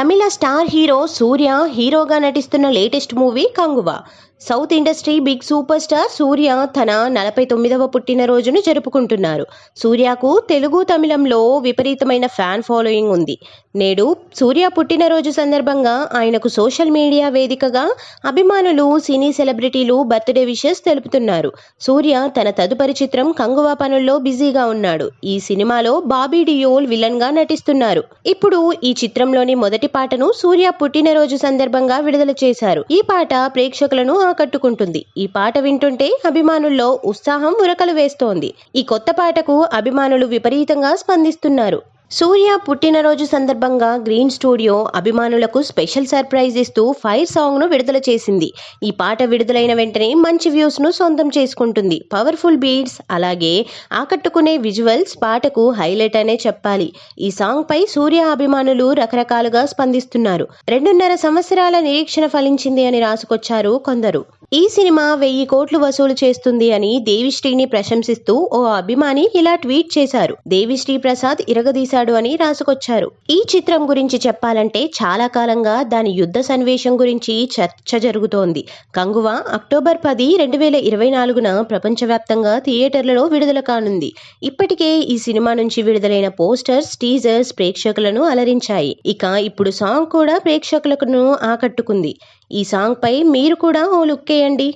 తమిళ star hero సూర్య హీరోగా నటిస్తున్న latest movie Kanguva. South industry big super star Surya తన నలభై తొమ్మిదవ పుట్టినరోజును జరుపుకుంటున్నారు. సూర్యకు తెలుగు తమిళంలో విపరీతమైన ఫ్యాన్ ఫాలోయింగ్ ఉంది. నేడు సూర్య పుట్టినరోజు సందర్భంగా ఆయనకు సోషల్ మీడియా వేదికగా అభిమానులు సినీ సెలబ్రిటీలు బర్త్డే విషెస్ తెలుపుతున్నారు. సూర్య తన తదుపరి చిత్రం కంగువ పనుల్లో బిజీగా ఉన్నాడు. ఈ సినిమాలో బాబీ డియోల్ విలన్గా నటిస్తున్నారు. ఇప్పుడు ఈ చిత్రంలోని మొదటి పాటను సూర్య పుట్టినరోజు సందర్భంగా విడుదల చేశారు. ఈ పాట ప్రేక్షకులను ఆకట్టుకుంటుంది. ఈ పాట వింటుంటే అభిమానుల్లో ఉత్సాహం ఉరకలు వేస్తోంది. ఈ కొత్త పాటకు అభిమానులు విపరీతంగా స్పందిస్తున్నారు. సూర్య పుట్టినరోజు సందర్భంగా గ్రీన్ స్టూడియో అభిమానులకు స్పెషల్ సర్ప్రైజ్ ఇస్తూ ఫైర్ సాంగ్ను విడుదల చేసింది. ఈ పాట విడుదలైన వెంటనే మంచి వ్యూస్ను సొంతం చేసుకుంటుంది. పవర్ఫుల్ బీట్స్ అలాగే ఆకట్టుకునే విజువల్స్ పాటకు హైలైట్ అనే చెప్పాలి. ఈ సాంగ్ పై సూర్య అభిమానులు రకరకాలుగా స్పందిస్తున్నారు. రెండున్నర సంవత్సరాల నిరీక్షణ ఫలించింది అని రాసుకొచ్చారు కొందరు. ఈ సినిమా వెయ్యి కోట్లు వసూలు చేస్తుంది అని దేవిశ్రీని ప్రశంసిస్తూ ఓ అభిమాని ఇలా ట్వీట్ చేశారు. దేవిశ్రీ ప్రసాద్ చేశాడు అని రాసుకొచ్చారు. ఈ చిత్రం గురించి చెప్పాలంటే చాలా కాలంగా దాని యుద్ధ సన్నివేశం గురించి చర్చ జరుగుతోంది. కంగువ అక్టోబర్ పది రెండు వేల ఇరవై నాలుగున ప్రపంచవ్యాప్తంగా థియేటర్లలో విడుదల కానుంది. ఇప్పటికే ఈ సినిమా నుంచి విడుదలైన పోస్టర్స్ టీజర్స్ ప్రేక్షకులను అలరించాయి. ఇక ఇప్పుడు సాంగ్ కూడా ప్రేక్షకులను ఆకట్టుకుంది. ఈ సాంగ్ పై మీరు కూడా ఓ లుక్ వేయండి.